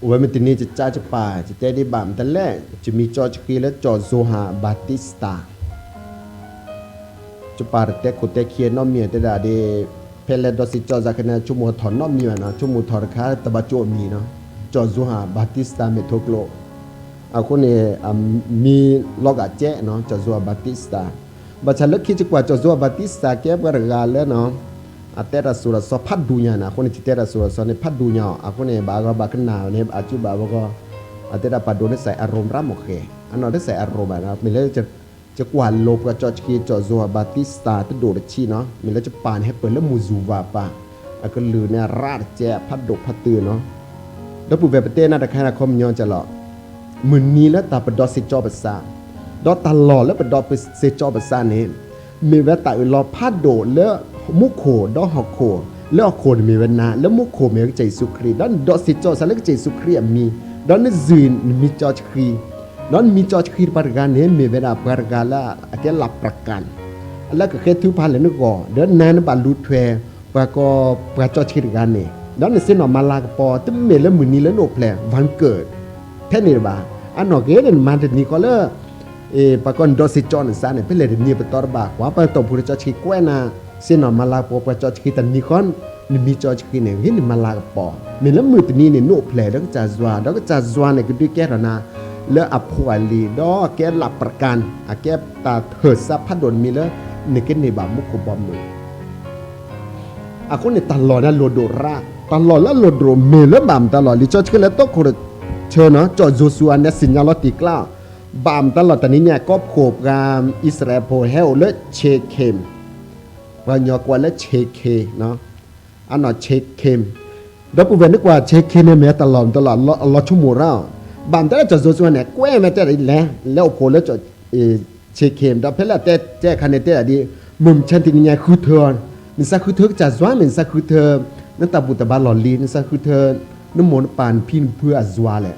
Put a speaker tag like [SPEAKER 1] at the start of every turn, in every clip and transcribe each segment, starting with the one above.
[SPEAKER 1] โอ้ยมันตินี้จะจ้าจะป่าจะเตได้บามแต่แรกจะมีจอจคีและจอโซฮาบาติสตาจะป่าแต่คนแต่เคียนน้อมเมียแต่ดาเดเพลดอสิจอจากนะชั่วโมงถอนน้อมเมียนะชั่วโมงถอนค่าตะบะโจมีเนาะจอโซฮาบาติสตาเมทโกโลเอาคนเนี้มีลอกอาเจเนาะจอโซฮาบาติสตาบัชลึกคิดจะกว่าจอโซฮาบาติสตาแก้บกระแล้วเนาะ atera sura so phat dunya na khone titera sura so ne phat dunya akone ba ga ba kana ne aju ba ba ko atera pa do ne sai arom ra mo khe ano ne sai arom ba na mi le จะจะกว่าลบกับจอร์จคีจอร์โซบาติสตาตโดดชีเนาะมีแล้วจะปานให้เปิดแล้วมูซูวาปาอากลือเนี่ยราดแจพัดดกพัดตือเนาะแล้วปู่เวปเต้น่าตะคานาคมยอนจะหลอกมือนี้แล้วตาปดอสิจอปซาดอตลอดแล้วปดอไปเซจอปซาเนี่ยมีเวตาอุลอพัดโดแล้ว มุโคดอหโคแลอโคมีเวนาแล้วมุโคมีใจสุครีดอนดอสิจอสาเลกใจสุครีมีดอนจืนมีจอชครีดอนมีจอชครีปาร์กานเฮมีเวนาปาร์กาละอาจจะหลับประกันแล้วก็แค่ทุพันเลนึกก่อเดนนานนบาลูทเวปะก็ปะจอครีกานเนี่ยดอนเส้นอมาลากปอตึเมเลมุนีเล้โนแพลวันเกิดแค่นี้บ่าอันนอกเกเดนมาเดนิก็เลยเอปะกอนดอสิจอนซานเปเพื่ลเดนีปตอร์บากว่าปะตอบุริจอครีกวนา ยนะ sin no mala po pa cho chi tan ni kon นี่มีจอ chi เนี่ยเห็นมาลาปอมีแล้วมือตันี้เนี่ยโนเปลแล้วก็จะซวาแล้วก็จะซวาเนี่ยก็ด้วยแก้นะเลอพวลีดอแกหลับประกันอาแกตาเถิดซับพัดดนมีเลในเกนในบามุกบอมมืออาคนในตลอดนะโลโดราตลอดแล้วโลโดเมเลบามตลอดลิจอชก็แล้วต้องคนเชิญเนาะจอโจซัวเนี่ยสิญญาลติกล้าบามตลอดตอนนี้เนี่ยก็โขบกามอิสราเอลโพเฮลและเชเคม ดอเพลแต่แจ้คันแต่ละดีมุมชันติเนี่ยคือเธอนี่ซะคือเธอจะซว่ามันซะคือเธอนั่นตาบุตบาหลอลีนี่ซะคือเธอน้ำมนปานพินเพื่อซว่าแหละ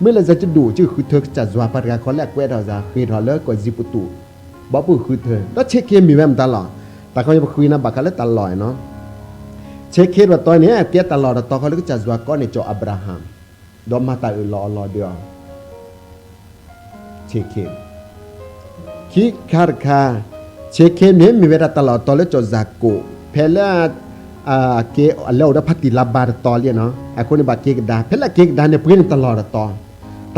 [SPEAKER 1] เมื่อเราจะดูชื่อคือเธอจะซว่าปากาคนแรกกล้วเราจะคือเราเลิกกว่าจิปุตุบ่ปุ๊คือเธอแล้วเชเคมมีแวมตลอด แต่เขาจะคุยนะบักกันแล้วตลอดเนาะเชคเคมว่าตอนนี้เตี้ยตลอดตอนเขาเลิกจะซว่าก็ในจออับราฮัมดอมมาตาอือรอรอเดียวเชคเคมคิคาร์คาเชคเคมเนี่ยมีเวลาตลอดตอนเลจอจากโกเพลาอ่าเกอเลวดพัติลาบาร์ตอเลียเนาะไอคนในี้บาเกกดาเพลาเกกดาเนี่ยเพื่อนตลอดตอน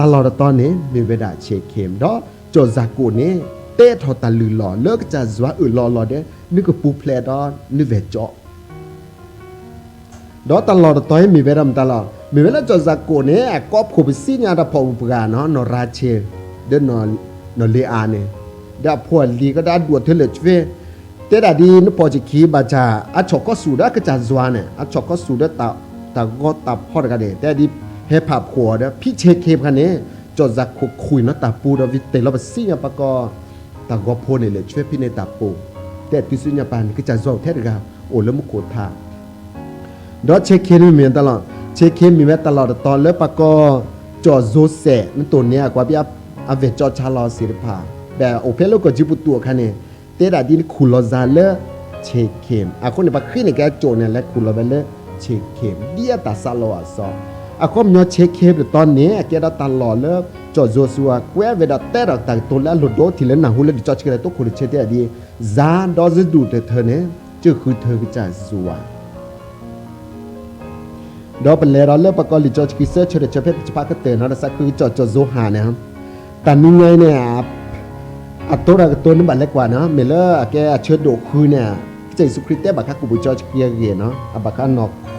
[SPEAKER 1] ตลอดตอนนี้มีเวลาเชคเคมดอจอจากโกเนี่ยเตะทอตาลือหล่อเลิกจะจวอือหล่อหล่อเด้ นึกปูเพลดอนึกเวจอดอตลอดตอนมีเวลาตลอดมีเวลาจอจากโกเนี่ยกอบขบสิญาดพออุปการเนาะนราเชเดนอนนอนเลอาเนี่ยดาพวลีก็ได้ดวดเทเลชเวแต่ดาดีนพอจะขีบาจาอะชกก็สูดก็จะจวนเนี่ยอะชกก็สูดตาตาก็ตาพอดกันเดแต่ดีเฮพับขัวเดพี่เชเคมกันเนี่ยจอจักคุยเนาะตาปูดวิเตลบซิงปะก็ตาก็พอเนี่ยเลยช่วยพี่ในตาปู แต่ที่สุญญาปานก็จะจวเทศกาโอ้แล้วมุโกทาดอเชเคมมีตลอดเชเคมมีแม้ตลอดตอนแล้วปะก็จอโซเซนั่นตัวเนี้ยกว่าพี่ a ve cho cha lo sir pa ba o pe lo ko jibu tu kha ne te da din khu lo za le che kem a ko ne ba khri ne ka cho ne le khu lo ba le che kem dia ta sa lo a so a ko myo che kem de ton ne a ke da ta lo le cho zo su a kwe ve da te da ta to la lo do ti le na hu le di cho che le to khu le che te di za do zu du de the ne chứ khu อะคอมยอเช็คเคบตอนนี้เกดตันหล่อเลิกจอดโจสัวแควเวลาเตรักตัตัวแล้วหลุดโดทีเล้วนะหูเลยจอดเกดตัวคนเชตดีซาดอซดูแต่เธอเนี่ยจะคือเธอจ่าสัวดอเป็นเลราเลิกประกอบดีจอดกิเซอร์เฉลเฉเพชรพักเตือนนะสักคือจอดจอดโซหาเนี่ยครับแต่นี่ไงเนี่ยอัตโตระตัวนั้นบัดเล็กกว่านะเมเลอร์แกเชิดโดคือเนี่ยใจสุคริตเต้บักคากูบุจอดเกียร์เนาะบักคานอกโค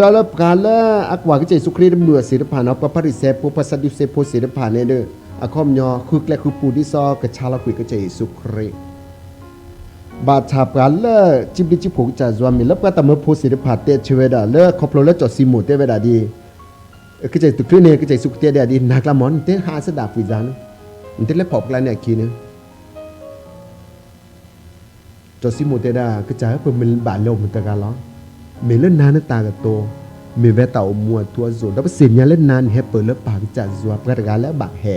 [SPEAKER 1] ด้ออะคอมยอคือแกลคือปูดิซอกระชาละคุยก็ใจสุครีบาชาปการลจิบลิจิผงจะจวมีแล้วก็ตามพุศิลปะเตชเวดาเลคอปโลและจอดซิมูเตเวดาดี cái chạy tụt phía này cái chạy sụt tia để đi nạc làm món thế hạ sẽ đạp vì giá nữa มันเตเล็พอกลาเนี่ยคีนึงจอดซิโมเตดาก็จะเปิดมันบาลงมันตะการล้อ เมเล่นนานตากะโตเมเวตาอมัวตัวโซดับเสียญาเล่นนานเฮเปิดแล้วปากจะจัวประกาแล้วบากแห่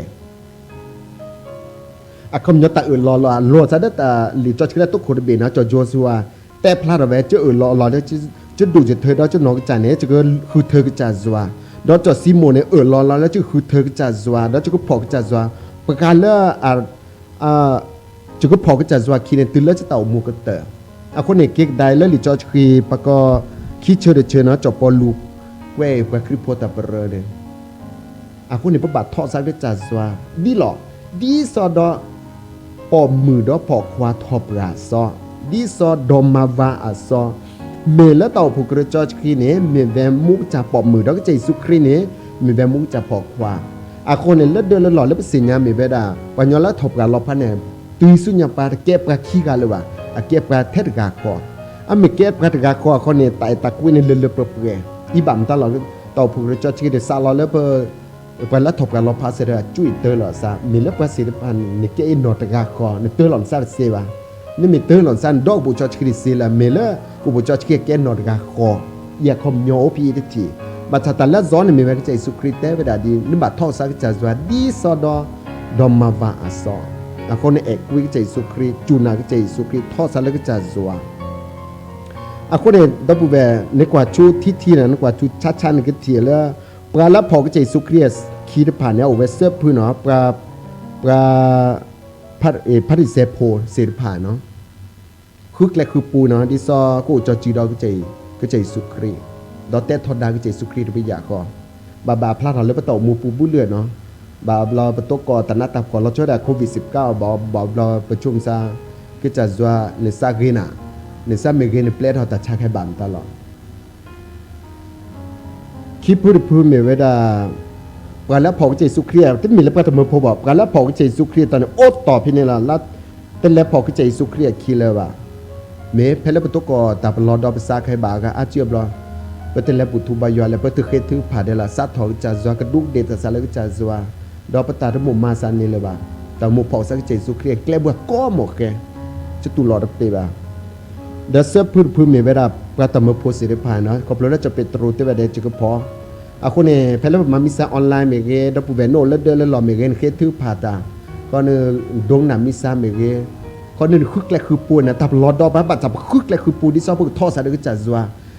[SPEAKER 1] อะคำยตาอื่นรอรอรอซะดตาลิจอชกระตุกคนเบนะจอโจซัวแต่พลาดเอาไว้เจออื่นรอรอเนี่ยจะดูจะเธอดอจะน้อกจาเนี่ยจะก็คือเธอก็จะซัวดอจอดซิโมเนี่ยเออรอรอแล้วจะคือเธอก็จะซัวดอจะก็พอกจะซัวประกาแล้วอ่าอ่าจุกพอก็จะจว่าคีเนตุลแล้วจะเต่ามูก็เตอ อะคนเนี่ยเกกได้แล้วลิจอชคีปะก็คิดเชื่อเดเชื่อนะจอปอลูเว้ยกว่าคริปโปตาเปรเดอะคนเนี่ยปะบัดทอซักได้จัดว่าดีหรอดีซอดอปอมือดอปอควาทอปราซอดีซอดอมาวาอะซอเมแล้วเต่าผู้กระจอชคีเนี่ยเมแวมุกจะปอบมือดอกใจสุครีเนี่ยเมแวมุกจะปอควาอะคนเนี่ยลิศเดินลิศหล่อเลิศสิญญาเมเวดาปัญญาละทบกันรอพันเนี่ยตุยสุญญาปาเก็บกะขี้กาเก็บกะเทดกาคออะมีเก็บกะเทดกาคอคนเลย์อีบัมตลอดต่า เสดจุยเตอหลอซามีละปะสิพันนี่เกอินอตกาคอเนี่ยเตอหลอนซาเซวานี่มีเตอหลอนซันดอกบุจอชิดิซิละเมละกูบุจอชิเกนอตกาคออย่าคอมโยพีดิทีบัตตาละซอนมีเวกใจสุคริเตเวดาดีนี่บัตทอสักจะจวดีซอดอดอมมาวาอซอ แล้วคนเอกวิกใจสุครีจูนาก็ใจสุครีทอดสลักจะจัวอะคนเอกดับเบในกว่าชูที่ที่นั้นกว่าชูชัดชันก็เทียแล้วปลาละพอก็ใจสุครีคีดผ่านเนี่ยเอาไว้เสื้อพื้นเนาะปลาปลาพัดเอพัดเซโพเสียผ่านเนาะคึกและคือปูเนาะดิซอกูจอจีดอก็ใจก็ใจสุครีดอเตทอดาก็ใจสุครีไปอยากก็บาบาพลาดเราเลยไปต่อมูปูบุเลือเนาะ บาบลอประตูกอตนาตับกอนเราช่วยได้โควิด19บาบาบลอประชุมซาก็จะจัวในซากีนาในซาเมกินเปลทอตัดชาแค่บันตลอดคิดพูดพูดเมเวดาปกันแล้วพอใจสุเครียที่มีแล้วก็ทำมือพบอกกันแล้วพอใจสุเครียตอนนี้โอ๊ตต่อพี่นี่ละแล้วแต่แล้วพอใจสุเครียคีเลยว่าเมื่อเพลประตูกอตับลอดอปซาใครบากะอาเจียบลอเปเตลปุทุบายอแล้วเปตุเคถือผ่าเดละซัดถอจะจัวกระดุกเดตซาเลกจะจัว ดอปตาทมุมาสันนี่เลยบ่าแต่มุพอสักเจสุเครียแกลบัวก็หมกแกจะตุลอดเตบ่าเดเซพื้นพื้นมีเวลาประตมโพสิริพานะก็เพราะจะเป็นตรูเตวเดจิกพออะคนเนี่ยเพลบมามิซาออนไลน์เมเกดปุเวโนเลเดเลลอเมเกนเคถือผ่าตาก็เนดงนามิซาเมเกก็เนคึกแลคือปูนะตับลอดดอบับัดจับคึกแลคือปูที่ซอบพวกทอสาดก็จะจัว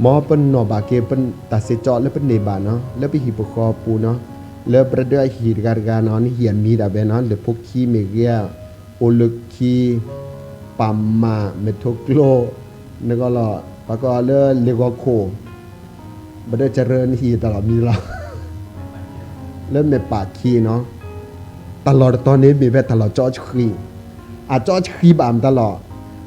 [SPEAKER 1] หมอเป็นหนอบาเกเป็นตัดเสจอแล้วเป็นเนบาเนาะแล้วไปหิปคอปูเนาะแล้วประเดี๋ยวหิการการนอนเหียนมีดาเบนอนหรือพวกขี้เมเกียโอลึกขี้ปัมมาเมทโกโลนึกก็ล่ะปะกอบเลเลกโคบัดเจริญหีตลอดมีเราเริ่มในปากขี้เนาะตลอดตอนนี้มีแบบตลอดจอชคีอาจจอชคีบามตลอด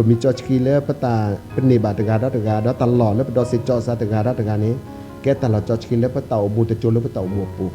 [SPEAKER 1] ปมีจอชคีเลปตาเป็นนิบาตกาดตกาดตลอดแล้วบดอสิจอซาตกาดตกานี้แกตลอดจอชคีเลปตาบูตะโจเลปตามูปู